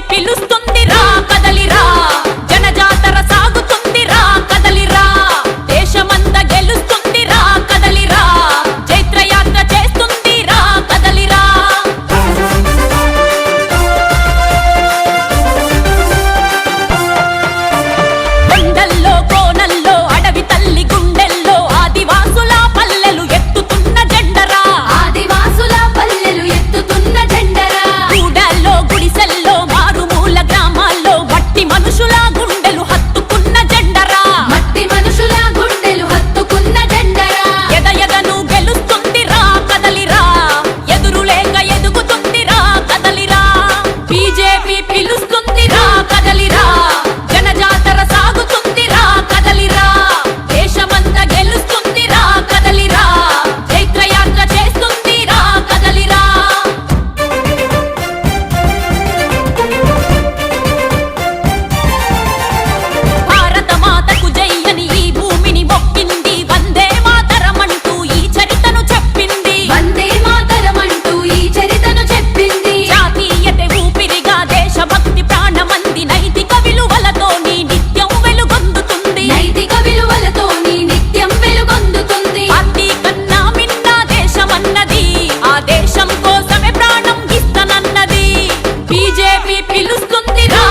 pilus BJP పిలుస్తుంది రా.